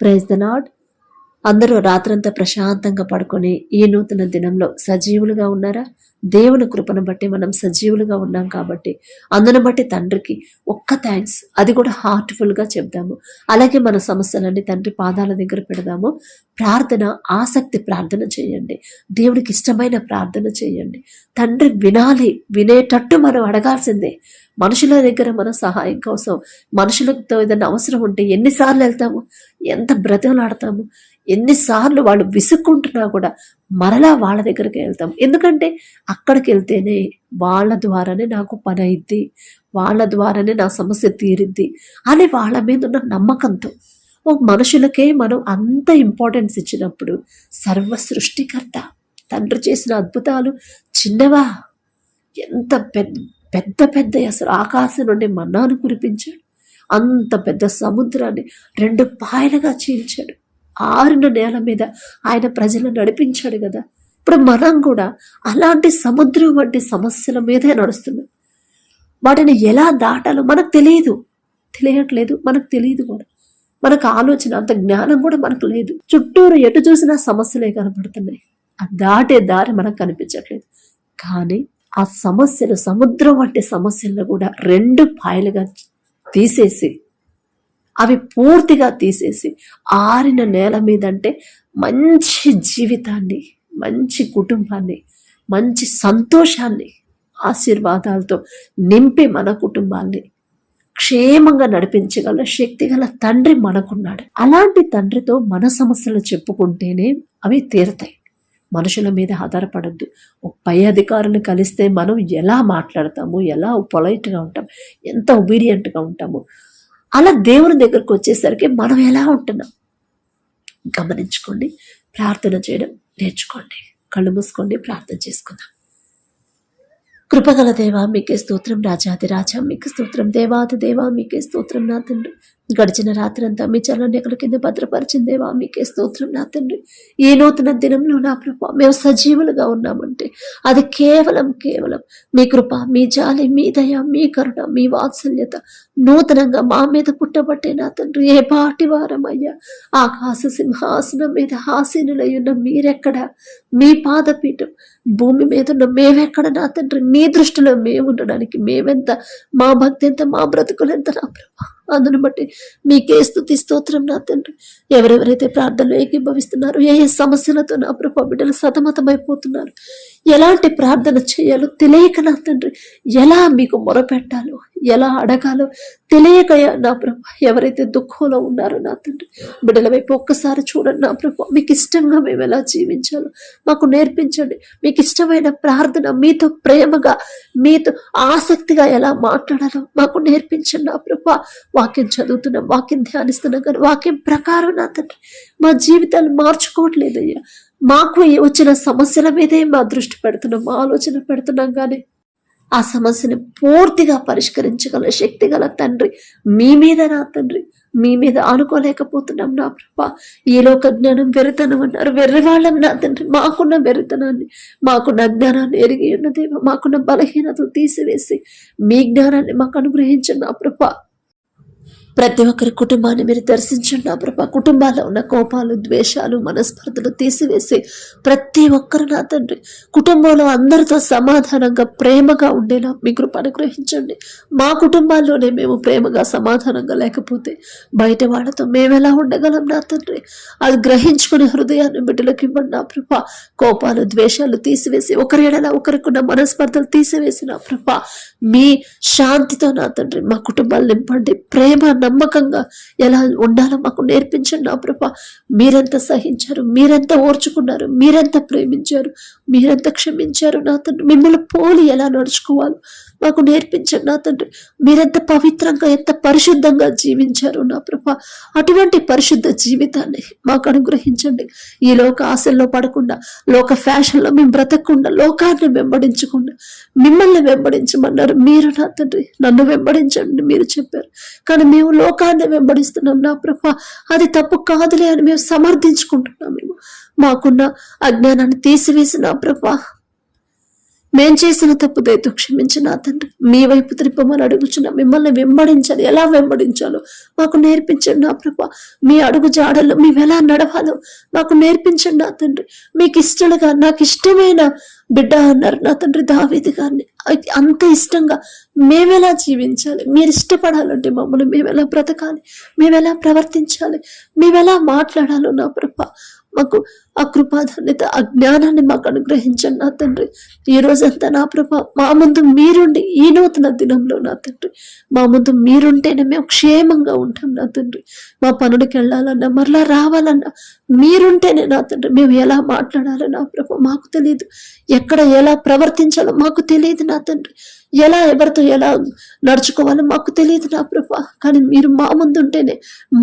Praise the lord అందరూ రాత్రంతా ప్రశాంతంగా పడుకొని ఈ నూతన దినంలో సజీవులుగా ఉన్నారా? దేవుని కృపను బట్టి మనం సజీవులుగా ఉన్నాం కాబట్టి అందును బట్టి తండ్రికి ఒక్క థ్యాంక్స్ అది కూడా హార్ట్ఫుల్గా చెప్దాము. అలాగే మన సమస్యలన్నీ తండ్రి పాదాల దగ్గర పెడదాము. ప్రార్థన ఆసక్తి ప్రార్థన చేయండి. దేవుడికి ఇష్టమైన ప్రార్థన చేయండి. తండ్రి వినాలి వినేటట్టు మనం అడగాల్సిందే. మనుషుల దగ్గర మన సహాయం కోసం మనుషులతో ఏదైనా అవసరం ఉంటే ఎన్నిసార్లు వెళ్తాము? ఎంత బ్రతిమలాడతాము? ఎన్నిసార్లు వాళ్ళు విసుక్కుంటున్నా కూడా మరలా వాళ్ళ దగ్గరికి వెళ్తాం ఎందుకంటే అక్కడికి వెళ్తేనే వాళ్ళ ద్వారానే నాకు పని అయిద్ది వాళ్ళ ద్వారానే నా సమస్య తీరిద్ది అని వాళ్ళ మీద ఉన్న నమ్మకంతో. ఓ మనుషులకే మనం అంత ఇంపార్టెన్స్ ఇచ్చినప్పుడు సర్వ సృష్టికర్త తండ్రి చేసిన అద్భుతాలు చిన్నవా? ఎంత పెద్ద పెద్ద పెద్ద అసలు ఆకాశం నుండి మన్నాను కురిపించాడు. అంత పెద్ద సముద్రాన్ని రెండు పాయలుగా చీల్చాడు. ఆరిన నేల మీద ఆయన ప్రజలను నడిపించాడు కదా. ఇప్పుడు మనం కూడా అలాంటి సముద్రం వంటి సమస్యల మీదే నడుస్తున్నాం. వాటిని ఎలా దాటాలో మనకు తెలియదు. తెలియట్లేదు మనకు తెలియదు కూడా. మనకు ఆలోచన అంత జ్ఞానం కూడా మనకు లేదు. చుట్టూరు ఎటు చూసినా సమస్యలే కనపడుతున్నాయి. ఆ దాటే దారి మనకు కనిపించట్లేదు. కానీ ఆ సమస్యలు సముద్రం వంటి సమస్యలను కూడా రెండు పాయలుగా తీసేసి అవి పూర్తిగా తీసేసి ఆరిన నేల మీద అంటే మంచి జీవితాన్ని మంచి కుటుంబాన్ని మంచి సంతోషాన్ని ఆశీర్వాదాలతో నింపి మన కుటుంబాన్ని క్షేమంగా నడిపించగల శక్తి గల తండ్రి మనకున్నాడు. అలాంటి తండ్రితో మన సమస్యలు చెప్పుకుంటేనే అవి తీరతాయి. మనుషుల మీద ఆధారపడద్దు. ఒక పై అధికారులు కలిస్తే మనం ఎలా మాట్లాడతాము ఎలా పొలైట్గా ఉంటాం ఎంత ఒబీడియంట్గా ఉంటాము? అలా దేవుని దగ్గరకు వచ్చేసరికి మనం ఎలా ఉంటున్నాం? గమనించుకోండి ప్రార్థన చేయడం నేర్చుకోండి కళ్ళు మూసుకోండి ప్రార్థన చేసుకుందాం. కృపగల దేవా మీకే స్తోత్రం రాజాది రాజా మీకు స్తోత్రం దేవాది దేవా మీకే స్తోత్రం నా తండ్రి. గడిచిన రాత్రంతా మీ చల్లని కింద భద్రపరిచిందేవా మీకే స్తోత్రం నా తండ్రి. ఈ నూతన దినంలో నా ప్రభా మేము సజీవులుగా ఉన్నామంటే అది కేవలం కేవలం మీ కృప మీ జాలి మీ దయ మీ కరుణ మీ వాత్సల్యత నూతనంగా మా మీద పుట్టబట్టే నా తండ్రి. ఏ పాటి వారమయ్యా ఆకాశ సింహాసనం మీద హాసీనులై ఉన్న మీరెక్కడ? మీ పాదపీఠం భూమి మీద ఉన్న మేమెక్కడ నా తండ్రి? మీ దృష్టిలో మేము ఉండడానికి మేమెంత మా భక్తి ఎంత మా బ్రతుకులు ఎంత నా ప్రభా? అందును బట్టి మీకే స్థుతి స్తోత్రం నా తండ్రి. ఎవరెవరైతే ప్రార్థనలు ఏకీభవిస్తున్నారో ఏ ఏ సమస్యలతో నా ప్రభా బిడ్డలు సతమతమైపోతున్నారు ఎలాంటి ప్రార్థన చేయాలో తెలియక నా తండ్రి ఎలా మీకు మొరపెట్టాలో ఎలా అడగాలో తెలియక నా ప్రభా ఎవరైతే దుఃఖంలో ఉన్నారో నా తండ్రి బిడ్డల వైపు ఒక్కసారి చూడండి నా ప్రభా. మీకు ఇష్టంగా మేము ఎలా జీవించాలో మాకు నేర్పించండి. మీకు ఇష్టమైన ప్రార్థన మీతో ప్రేమగా మీతో ఆసక్తిగా ఎలా మాట్లాడాలో మాకు నేర్పించండి నా ప్రభా. వాక్యం చదువుతున్నాం వాక్యం ధ్యానిస్తున్నాం కానీ వాక్యం ప్రకారం నా తండ్రి మా జీవితాలు మార్చుకోవట్లేదయ్యా. మాకు వచ్చిన సమస్యల మీదే మా దృష్టి పెడుతున్నాం మా ఆలోచన పెడుతున్నాం కానీ ఆ సమస్యని పూర్తిగా పరిష్కరించగల శక్తి గల తండ్రి మీ మీద నా తండ్రి. మీ మీద ఆనుకోలేకపోతున్నాం నా ప్రభ. ఈ లోక జ్ఞానం వెరితనం అన్నారు. వెర్రివాళ్ళం నా తండ్రి. మాకున్న వెరితనాన్ని మాకున్న జ్ఞానాన్ని ఎరిగి ఉన్న దేవ మాకున్న బలహీనత తీసివేసి మీ జ్ఞానాన్ని మాకు అనుగ్రహించండి నా ప్రభా. ప్రతి ఒక్కరి కుటుంబాన్ని మీరు దర్శించండి. నా ప్రభా కుటుంబాల్లో ఉన్న కోపాలు ద్వేషాలు మనస్పర్ధలు తీసివేసి ప్రతి ఒక్కరు నా తండ్రి కుటుంబంలో అందరితో సమాధానంగా ప్రేమగా ఉండేలా మీ కృప అనుగ్రహించండి. మా కుటుంబాల్లోనే మేము ప్రేమగా సమాధానంగా లేకపోతే బయట వాళ్ళతో మేము ఎలా ఉండగలం నా తండ్రి? అది గ్రహించుకుని హృదయాన్ని బిడ్డలకు ఇవ్వండి నా ప్రభ. కోపాలు ద్వేషాలు తీసివేసి ఒకరి ఎడలా ఒకరికున్న మనస్పర్ధలు తీసివేసి నా ప్రభ. మీ శాంతితో నా తండ్రి మా కుటుంబాలు నింపండి. ప్రేమ నమ్మకంగా ఎలా ఉండాలో మాకు నేర్పించండి నా ప్రభా. మీరెంత సహించారు మీరెంత ఓర్చుకున్నారు మీరెంత ప్రేమించారు మీరెంత క్షమించారు నా తండ్రి. మిమ్మల్ని పోలి ఎలా నడుచుకోవాలి మాకు నేర్పించండి నా తండ్రి. మీరెంత పవిత్రంగా ఎంత పరిశుద్ధంగా జీవించారు నా ప్రభా. అటువంటి పరిశుద్ధ జీవితాన్ని మాకు అనుగ్రహించండి. ఈ లోక ఆశల్లో పడకుండా లోక ఫ్యాషన్లో మేము బ్రతకకుండా లోకాన్ని వెంబడించకుండా మిమ్మల్ని వెంబడించమన్నారు. మీరు నా తండ్రి నన్ను వెంబడించండి మీరు చెప్పారు. కానీ మేము లోకాన్ని వెంబడిస్తున్నాం. నా ప్రభా అది తప్పు కాదులే అని మేము సమర్థించుకుంటున్నాం మేము. మాకున్న అజ్ఞానాన్ని తీసివేసి నా ప్రభా మేం చేసిన తప్పు దయతో క్షమించి నా తండ్రి. మీ వైపు త్రిప్పమని అడుగుచున్నా మిమ్మల్ని వెంబడించాలి. ఎలా వెంబడించాలో మాకు నేర్పించండి నా ప్రభ. మీ అడుగు జాడల్లో మేము ఎలా నడవాలో మాకు నేర్పించండి నా తండ్రి. మీకు ఇష్టలుగా నాకు ఇష్టమైన బిడ్డ అన్నారు నా తండ్రి దావేది గారిని. అంత ఇష్టంగా మేమెలా జీవించాలి? మీరు ఇష్టపడాలంటే మమ్మల్ని మేమెలా బ్రతకాలి? మేము ఎలా ప్రవర్తించాలి? మేము ఎలా మాట్లాడాలో నా ప్రభ. మాకు ఆ కృపాధాన్యత ఆ జ్ఞానాన్ని మాకు అనుగ్రహించండి నా తండ్రి. ఈ రోజంతా నా ప్రభ మా ముందు మీరుండి ఈ నూతన దినంలో నా తండ్రి. మా ముందు మీరుంటేనే మేము క్షేమంగా ఉంటాం నా తండ్రి. మా పనుడికి వెళ్ళాలన్నా మరలా రావాలన్నా మీరుంటేనే నా తండ్రి. మేము ఎలా మాట్లాడాలో నా ప్రభ మాకు తెలియదు ఎక్కడ ఎలా ప్రవర్తించాలో మాకు తెలియదు నా తండ్రి. ఎలా ఎవరితో ఎలా నడుచుకోవాలో మాకు తెలియదు నా ప్రభ. కానీ మీరు మా ముందు ఉంటేనే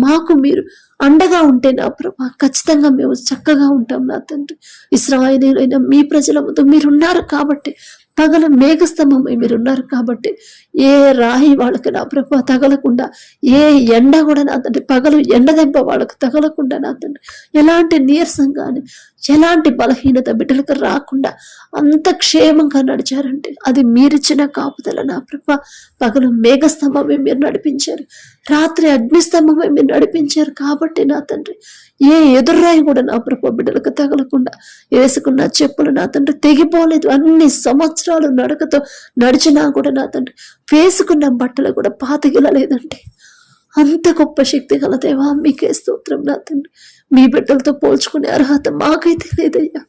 మాకు మీరు అండగా ఉంటే నా ప్రభ ఖచ్చితంగా మేము చక్కగా ఉంటాం నా తండ్రి. ఇస్రాయలీలైన మీ ప్రజల ముందు మీరున్నారు కాబట్టి పగల మేఘస్తంభమై మీరున్నారు కాబట్టి ఏ రాయి వాళ్ళకి నా ప్రభ తగలకుండా ఏ ఎండ కూడా నా తండ్రి పగలు ఎండ దెబ్బ వాళ్ళకి తగలకుండా నా తండ్రి. ఎలాంటి నీరసం కానీ ఎలాంటి బలహీనత బిడ్డలకు రాకుండా అంత క్షేమంగా నడిచారంటే అది మీరిచ్చిన కాపుదల నా ప్రభ. పగలు మేఘస్తంభమే మీరు నడిపించారు. రాత్రి అగ్నిస్తంభమే మీరు నడిపించారు కాబట్టి నా తండ్రి. ఏ ఎదుర్రాయి కూడా నా ప్రభ బిడ్డలకు తగలకుండా వేసుకున్న చెప్పులు నా తండ్రి తెగిపోలేదు. అన్ని సంవత్సరాలు నడకతో నడిచినా కూడా నా తండ్రి వేసుకున్న బట్టలు కూడా పాతగిలలేదండి అంత గొప్ప శక్తి గల దేవా మీకే స్తోత్రం నా తండ్రి. మీ బిడ్డలతో పోల్చుకునే అర్హత మాకైతే లేదయ్యా.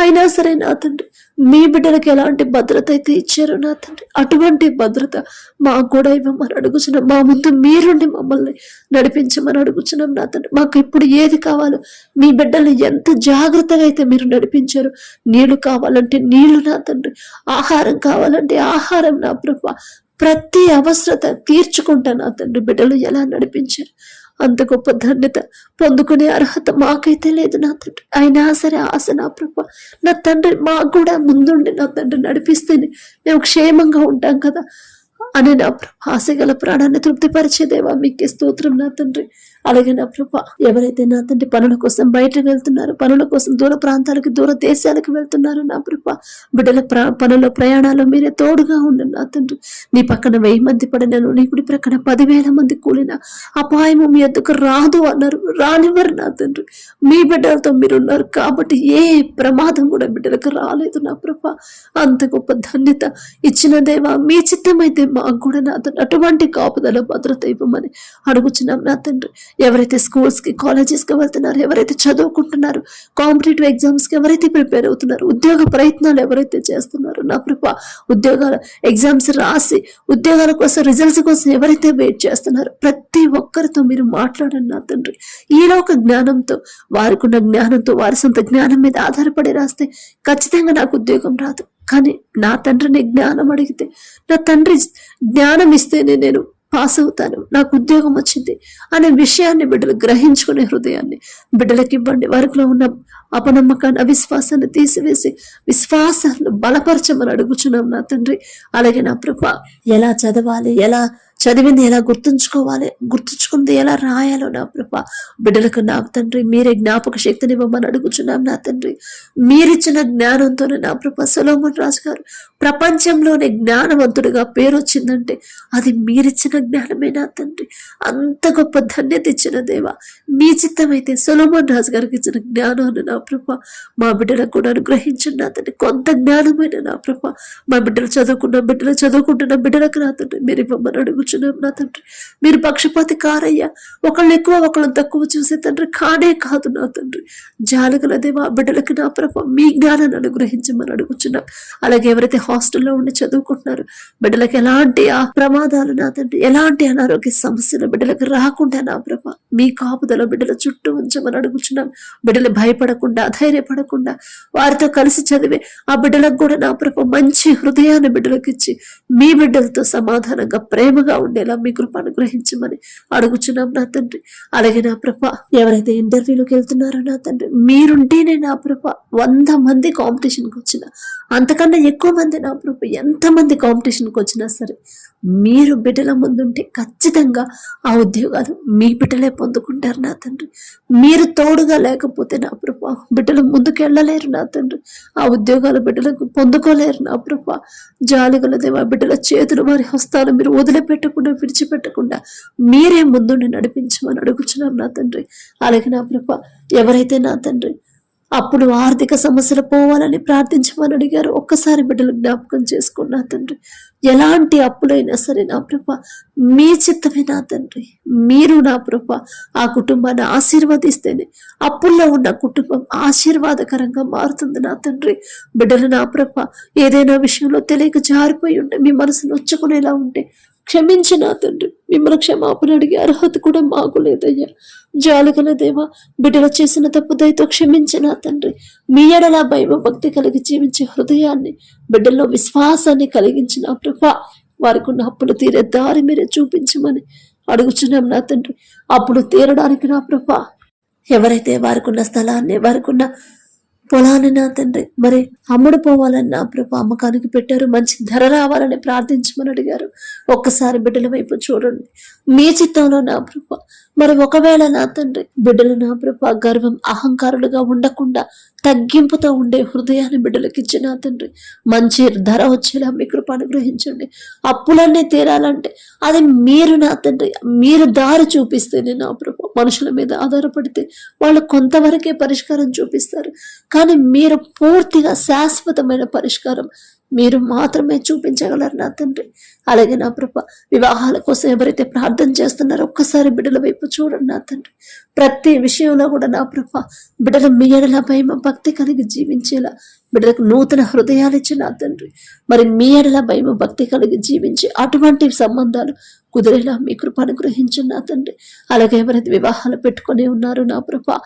అయినా సరే నా తండ్రి మీ బిడ్డలకు ఎలాంటి భద్రత అయితే ఇచ్చారో నా తండ్రి. అటువంటి భద్రత మాకు కూడా ఇవ్వమని అడుగుచున్నాం మా ముందు మీరుండి మమ్మల్ని నడిపించమని అడుగుచున్నాం నా తండ్రి. మాకు ఇప్పుడు ఏది కావాలో మీ బిడ్డల్ని ఎంత జాగ్రత్తగా అయితే మీరు నడిపించారు నీళ్ళు కావాలంటే నీళ్ళు నా తండ్రి. ఆహారం కావాలంటే ఆహారం నా ప్రభ. ప్రతి అవసరత తీర్చుకుంటా నా తండ్రి బిడ్డలు ఎలా నడిపించారు? అంత గొప్ప ధన్యత పొందుకునే అర్హత మాకైతే లేదు నా తండ్రి. అయినా సరే ఆశ నా ప్రభ. నా తండ్రి మాకు కూడా ముందుండి నా తండ్రి నడిపిస్తేనే మేము క్షేమంగా ఉంటాం కదా. అని నా ప్రభ ఆశ గల ప్రాణాన్ని తృప్తిపరిచేదేవా మీకే స్తోత్రం నా తండ్రి. అలాగే నా ప్రభ ఎవరైతే నా తండ్రి పనుల కోసం బయటకు వెళ్తున్నారు పనుల కోసం దూర ప్రాంతాలకు దూర దేశాలకు వెళ్తున్నారు నా ప్రభ బిడ్డల పనుల ప్రయాణాలు మీరే తోడుగా ఉండండి నా తండ్రి. నీ పక్కన వెయ్యి మంది పడినను నీ కుడి ప్రక్కన పదివేల మంది కూలిన అపాయము మీ ఎందుకు రాదు అన్నారు రానివ్వరు నా తండ్రి. మీ బిడ్డలతో మీరు ఉన్నారు కాబట్టి ఏ ప్రమాదం కూడా బిడ్డలకు రాలేదు నా ప్రభ. అంత గొప్ప ధన్యత ఇచ్చిన దేవా మీ చిత్తమైతే మాకు కూడా నా తండ్రి. అటువంటి కాపుదల భద్రత ఇవ్వమని అడుగుచున్నాం నా తండ్రి. ఎవరైతే స్కూల్స్కి కాలేజెస్కి వెళ్తున్నారు ఎవరైతే చదువుకుంటున్నారు కాంపిటేటివ్ ఎగ్జామ్స్కి ఎవరైతే ప్రిపేర్ అవుతున్నారు ఉద్యోగ ప్రయత్నాలు ఎవరైతే చేస్తున్నారో నా ప్రిప ఉద్యోగాల ఎగ్జామ్స్ రాసి ఉద్యోగాల కోసం రిజల్ట్స్ కోసం ఎవరైతే వెయిట్ చేస్తున్నారో ప్రతి ఒక్కరితో మీరు మాట్లాడండి నా తండ్రి. ఈలో ఒక జ్ఞానంతో వారికున్న జ్ఞానంతో వారి సొంత జ్ఞానం మీద ఆధారపడి రాస్తే ఖచ్చితంగా నాకు ఉద్యోగం రాదు. కానీ నా తండ్రిని జ్ఞానం అడిగితే నా తండ్రి జ్ఞానం ఇస్తేనే నేను పాస్ అవుతాను నాకు ఉద్యోగం వచ్చింది. అనే విషయాన్ని బిడ్డలు గ్రహించుకునే హృదయాన్ని బిడ్డలకి ఇవ్వండి. వారిలో ఉన్న అపనమ్మకాన్ని అవిశ్వాసాన్ని తీసివేసి విశ్వాసాన్ని బలపరచమని అడుగుచున్నాం నా తండ్రి. అలాగే నా ప్రభ ఎలా చదవాలి? ఎలా చదివింది ఎలా గుర్తుంచుకోవాలి? గుర్తుంచుకుంది ఎలా రాయాలో నా ప్రభ? బిడ్డలకు నా తండ్రి మీరే జ్ఞాపక శక్తిని ఇవ్వమని అడుగుచున్నాం నా తండ్రి. మీరిచ్చిన జ్ఞానంతోనే నా ప్రభ సొలోమన్ రాజు గారు ప్రపంచంలోనే జ్ఞానవంతుడిగా పేరు వచ్చిందంటే అది మీరిచ్చిన జ్ఞానమే నా తండ్రి. అంత గొప్ప ధన్యత ఇచ్చిన దేవ. మీ చిత్తమైతే సొలోమన్ రాజు గారికి ఇచ్చిన జ్ఞానాన్ని నా ప్రభ మా బిడ్డలకు కూడా అనుగ్రహించండి నా తండ్రి కొంత జ్ఞానమైన నా ప్రభ. మా బిడ్డలు చదువుకున్న బిడ్డలు చదువుకుంటున్న బిడ్డలకు నా తండ్రి మీరు ఇవ్వమని అడుగుచున్నాం నా తండ్రి. మీరు పక్షపాతి కారయ్యా. ఒకళ్ళు ఎక్కువ ఒకళ్ళు తక్కువ చూసే తండ్రి కానే కాదు నా తండ్రి. జాలగలదే మా బిడ్డలకి నా ప్రభ. మీ జ్ఞానాన్ని అనుగ్రహించమని అడుగుచున్నాం. అలాగే ఎవరైతే హాస్టల్లో ఉండి చదువుకుంటున్నారు బిడ్డలకు ఎలాంటి ఆ ప్రమాదాలు నా తండ్రి ఎలాంటి అనారోగ్య సమస్యలు బిడ్డలకు రాకుండా నా ప్రభ మీ కాపుదల బిడ్డల చుట్టూ ఉంచమని అడుగుచున్నాం. బిడ్డలు భయపడకుండా ధైర్యపడకుండా వారితో కలిసి చదివే ఆ బిడ్డలకు కూడా నా ప్రభు మంచి హృదయాన్ని బిడ్డలకు ఇచ్చి మీ బిడ్డలతో సమాధానంగా ప్రేమగా ఉండేలా మీ కృప అనుగ్రహించమని అడుగుచున్నాం నా తండ్రి. అలాగే నా ప్రభ ఎవరైతే ఇంటర్వ్యూలోకి వెళ్తున్నారో నా తండ్రి మీరుంటేనే నా ప్రభ వంద మంది కాంపిటీషన్కి వచ్చిన అంతకన్నా ఎక్కువ మంది నా ప్రభు ఎంతమంది కాంపిటీషన్కి వచ్చినా సరే మీరు బిడ్డల ముందుంటే ఖచ్చితంగా ఆ ఉద్యోగాలు మీ బిడ్డలే పొందుకుంటారు నా తండ్రి. మీరు తోడుగా లేకపోతే నా ప్రభ బిడ్డలు ముందుకెళ్ళలేరు నా తండ్రి. ఆ ఉద్యోగాలు బిడ్డలకు పొందుకోలేరు నా ప్రభా. జాలిగల దేవా బిడ్డల చేతులు వారి హస్తాలు మీరు వదిలిపెట్టకుండా విడిచిపెట్టకుండా మీరే ముందుండి నడిపించమని అడుగుచున్నాం నా తండ్రి. అలాగే నా ప్రభా ఎవరైతే నా తండ్రి అప్పుడు ఆర్థిక సమస్యలు పోవాలని ప్రార్థించమని అడిగారు. ఒక్కసారి బిడ్డలు జ్ఞాపకం చేసుకున్నా తండ్రి ఎలాంటి అప్పులైనా సరే నా ప్రభ మీ చిత్తమే నా తండ్రి. మీరు నా ప్రభ ఆ కుటుంబాన్ని ఆశీర్వదిస్తేనే అప్పుల్లో ఉన్న కుటుంబం ఆశీర్వాదకరంగా మారుతుంది నా తండ్రి. బిడ్డలు నా ప్రభ ఏదైనా విషయంలో తెలియక జారిపోయి ఉంటే మీ మనసు నొచ్చుకునేలా ఉంటే క్షమించిన తండ్రి. మిమ్మల్ని క్షమాపణ అడిగే అర్హత కూడా మాకు లేదయ్యా. జాలుగల దేవా బిడ్డలు చేసిన తప్పు దయతో క్షమించిన తండ్రి. మీ ఎడల భయం భక్తి కలిగి జీవించే హృదయాన్ని బిడ్డల్లో విశ్వాసాన్ని కలిగించిన ప్రభా వారికి ఉన్న అప్పులు తీరే దారి మీరే చూపించమని అడుగుచున్నాం నా తండ్రి. అప్పుడు తీరడానికి నా ప్రభా ఎవరైతే వారికి ఉన్న స్థలాన్ని వారికి ఉన్న పొలాన్ని నా తండ్రి. మరి అమ్ముడు పోవాలని నా ప్రభు అమ్మకానికి పెట్టారు. మంచి ధర రావాలని ప్రార్థించమని అడిగారు. ఒక్కసారి బిడ్డల వైపు చూడండి. మీ చిత్తంలో నా ప్రభు. మరి ఒకవేళ నా తండ్రి బిడ్డలు నా ప్రభు గర్వం అహంకారులుగా ఉండకుండా తగ్గింపుతో ఉండే హృదయాన్ని బిడ్డలకు నా తండ్రి. మంచి ధర వచ్చేలా మీ కృప అనుగ్రహించండి అప్పులన్నీ తీరాలంటే అది మీరు నా తండ్రి. మీరు దారి చూపిస్తేనే నా ప్రభు. మనుషుల మీద ఆధారపడితే వాళ్ళు కొంతవరకే పరిష్కారం చూపిస్తారు. కానీ మీరు పూర్తిగా శాశ్వతమైన పరిష్కారం మీరు మాత్రమే చూపించగలరు నా తండ్రి. అలాగే నా ప్రభ వివాహాల కోసం ఎవరైతే ప్రార్థన చేస్తున్నారో ఒక్కసారి బిడ్డల వైపు చూడండి నా తండ్రి. ప్రతి విషయంలో కూడా నా ప్రభ బిడ్డల మీ ఎడల భయం భక్తి కలిగి జీవించేలా బిడ్డలకు నూతన హృదయాలు ఇచ్చి నా తండ్రి. మరి మీ ఎడల భయం భక్తి కలిగి జీవించి అటువంటి సంబంధాలు కుదిరేలా మీ కృపను గ్రహించండి నా తండ్రి. అలాగే ఎవరైతే వివాహాలు పెట్టుకొని ఉన్నారు నా ప్రభ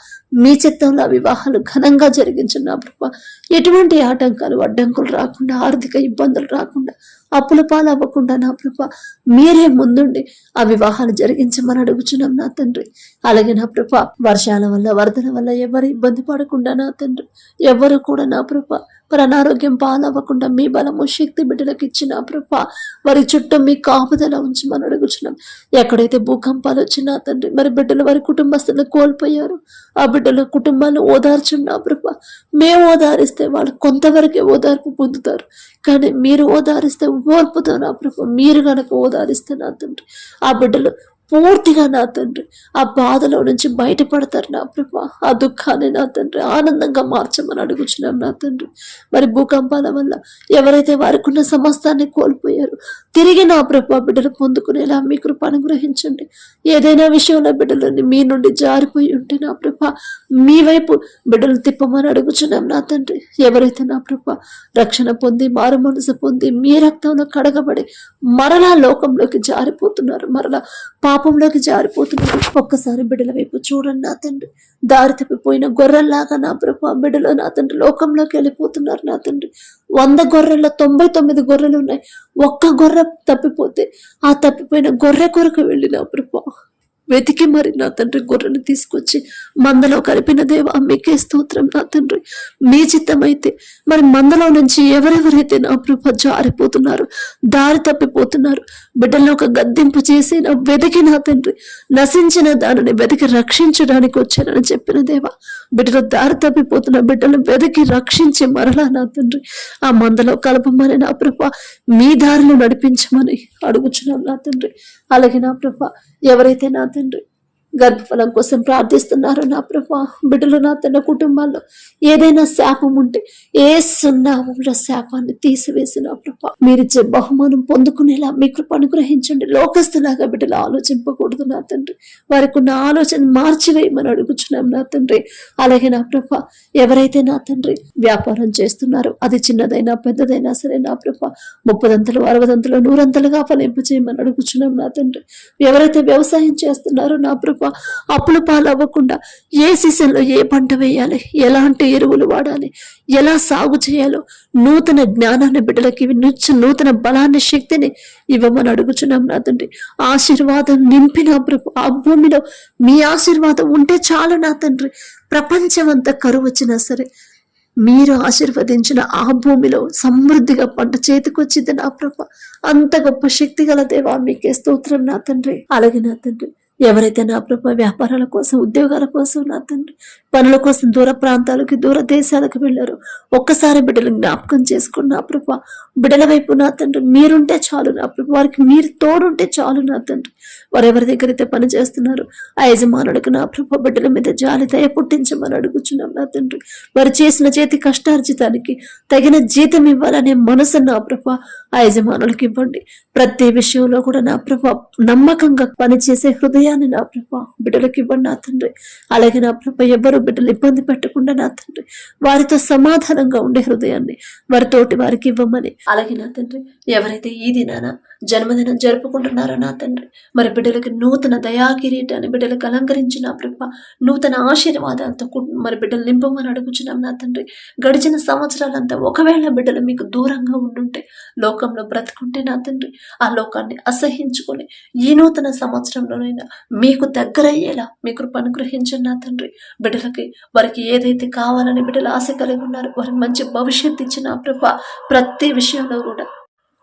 మీ చిత్తంలో ఆ వివాహాలు ఘనంగా జరిగించండి నా ప్రభ. ఎటువంటి ఆటంకాలు అడ్డంకులు రాకుండా ఆర్థిక ఇబ్బందులు రాకుండా అప్పుల పాలు అవ్వకుండా నా ప్రభ మీరే ముందుండి ఆ వివాహాలు జరిగించమని అడుగుచున్నాం నా తండ్రి. అలాగే నా ప్రభ వర్షాల వల్ల వరదల వల్ల ఎవరు ఇబ్బంది పడకుండా నా తండ్రి. ఎవరు కూడా నా ప్రభ మరి అనారోగ్యం పాలవ్వకుండా మీ బలము శక్తి బిడ్డలకు ఇచ్చిన ప్రభ వారి చుట్టూ మీ కాపుదల ఉంచి మనం అడుగుచున్నాం. ఎక్కడైతే భూకంపాలు వచ్చినా తండ్రి మరి బిడ్డలు వారి కుటుంబస్తులను కోల్పోయారు. ఆ బిడ్డల కుటుంబాలు ఓదార్చున్నా ప్రభ. మేము ఓదారిస్తే వాళ్ళు కొంతవరకే ఓదార్పు పొందుతారు. కానీ మీరు ఓదారిస్తే ఓర్పుతో నా ప్రభ? మీరు కనుక ఓదారిస్తే నా తండ్రి ఆ బిడ్డలు పూర్తిగా నా తండ్రి. ఆ బాధలో నుంచి బయటపడతారు నా ప్రభా. ఆ దుఃఖాన్ని నా తండ్రి. ఆనందంగా మార్చమని అడుగుచున్నాం నా తండ్రి. మరి భూకంపాల వల్ల ఎవరైతే వారికి ఉన్న సమస్తాన్ని కోల్పోయారు తిరిగి నా ప్రభా బిడ్డలు పొందుకునేలా మీ కృప అనుగ్రహించండి. ఏదైనా విషయంలో బిడ్డలని మీ నుండి జారిపోయి ఉంటే నా ప్రభా మీ వైపు బిడ్డలు తిప్పమని అడుగుచున్నాం నా తండ్రి. ఎవరైతే నా ప్రభా రక్షణ పొంది మారు మనసు పొంది మీ రక్తంలో కడగబడి మరలా లోకంలోకి జారిపోతున్నారు మరలా పాపంలోకి జారిపోతున్నాడు ఒక్కసారి బిడ్డల వైపు చూడండి నా తండ్రి. దారి తప్పిపోయిన గొర్రెల్లాగా నా ప్రభు బిడ్డలో నా తండ్రి లోకంలోకి వెళ్ళిపోతున్నారు నా తండ్రి. వంద గొర్రెల్లో తొంభై తొమ్మిది గొర్రెలు ఉన్నాయి. ఒక్క గొర్రె తప్పిపోతే ఆ తప్పిపోయిన గొర్రె కొరకు వెళ్ళి నా ప్రభు వెతికి మరి నా తండ్రి గొర్రెను తీసుకొచ్చి మందలో కలిపిన దేవ మీకే స్తోత్రం నా తండ్రి. మీ చిత్తమైతే మరి మందలో నుంచి ఎవరెవరైతే నా ప్రభ జారిపోతున్నారు దారి తప్పిపోతున్నారు బిడ్డలను ఒక గద్దింపు చేసి నా వెతికి నా తండ్రి నశించిన దానిని వెతికి రక్షించడానికి వచ్చానని చెప్పిన దేవ బిడ్డలు దారి తప్పిపోతున్న బిడ్డలను వెతికి రక్షించి మరలా నా తండ్రి ఆ మందలో కలపమని నా ప్రభ మీ దారిలో నడిపించమని అడుగుచున్నాం నా తండ్రి. అలాగే నా ప్రభ ఎవరైతే నా తండ్రి గర్భఫలం కోసం ప్రార్థిస్తున్నారు నా ప్రభా. బిడ్డలు నా తన కుటుంబాల్లో ఏదైనా శాపం ఉంటే ఏ సున్నామంలో శాపాన్ని తీసివేసి నా ప్రభా. మీరిచ్చే బహుమానం పొందుకునేలా మీ కృప అనుగ్రహించండి. లోకస్తులాగా బిడ్డలు ఆలోచింపకూడదు నా తండ్రి. వారికి ఉన్న ఆలోచన మార్చివేయమని అడుగుచున్నాం నా తండ్రి. అలాగే నా ప్రభా ఎవరైతే నా తండ్రి వ్యాపారం చేస్తున్నారో అది చిన్నదైనా పెద్దదైనా సరే నా ప్రభా ముప్పదంతలు అరవదంతలు నూరంతలుగా ఫలింపు చేయమని అడుగుచున్నాం నా తండ్రి. ఎవరైతే వ్యవసాయం చేస్తున్నారో నా ప్రభా అప్పుల పాలు అవ్వకుండా ఏ సీజన్లో ఏ పంట వేయాలి? ఎలాంటి ఎరువులు వాడాలి? ఎలా సాగు చేయాలో? నూతన జ్ఞానాన్ని బిడ్డలకి నుంచి నూతన బలాన్ని శక్తిని ఇవ్వమని అడుగుచున్నాం నా తండ్రి. ఆశీర్వాదం నింపిన ప్రభు. ఆ భూమిలో మీ ఆశీర్వాదం ఉంటే చాలు నా తండ్రి. ప్రపంచం అంతా కరువు వచ్చినా సరే మీరు ఆశీర్వదించిన ఆ భూమిలో సమృద్ధిగా పంట చేతికొచ్చింది నా ప్రభ. అంత గొప్ప శక్తి గల దేవా మీకే స్తోత్రం నా తండ్రి. అలాగే నా తండ్రి. ఎవరైతే నా ప్రభా వ్యాపారాల కోసం ఉద్యోగాల కోసం నా తండ్రి పనుల కోసం దూర ప్రాంతాలకి దూర దేశాలకు వెళ్ళారు ఒక్కసారి బిడ్డలు జ్ఞాపకం చేసుకుని నా ప్రభా. బిడ్డల వైపు నా తండ్రి మీరుంటే చాలు నా ప్రభు. వారికి మీరు తోడుంటే చాలు నా తండ్రి. వారు ఎవరి దగ్గర అయితే పని చేస్తున్నారు ఆ యజమానుడికి నా ప్రభా బిడ్డల మీద జాలి దయ పుట్టించమని అడుగుచున్నాం నా తండ్రి. వారు చేసిన చేతి కష్టార్జితానికి తగిన జీతం ఇవ్వాలనే మనసు నా ప్రభా ఆ యజమానులకి ఇవ్వండి. ప్రతి విషయంలో కూడా నా ప్రభా నమ్మకంగా పనిచేసే హృదయాన్ని నా ప్రభా బిడ్డలకు ఇవ్వండి నా తండ్రి. అలాగే నా ప్రభా ఎవరు బిడ్డలు ఇబ్బంది పెట్టకుండా నా తండ్రి. వారితో సమాధానంగా ఉండే హృదయాన్ని వారి తోటి వారికి ఇవ్వమని. అలాగే నా తండ్రి ఎవరైతే ఈ దినాన జన్మదినం జరుపుకుంటున్నారో నా తండ్రి మరి బిడ్డలకి నూతన దయా కిరీటాన్ని బిడ్డలకు అలంకరించిన నా ప్రభ నూతన ఆశీర్వాదాలతో మరి బిడ్డలు నింపమని అడుగుచున్నాం నా తండ్రి. గడిచిన సంవత్సరాలంతా ఒకవేళ బిడ్డలు మీకు దూరంగా ఉండుంటే లోకంలో బ్రతుకుంటే నా తండ్రి ఆ లోకాన్ని అసహించుకొని ఈ నూతన సంవత్సరంలోనైనా మీకు దగ్గరయ్యేలా మీ కృప అనుగ్రహించండి నా తండ్రి. బిడ్డలకి వారికి ఏదైతే కావాలని బిడ్డలు ఆశ కలిగి ఉన్నారు వారికి మంచి భవిష్యత్తు ఇచ్చిన ప్రభ ప్రతి విషయంలో కూడా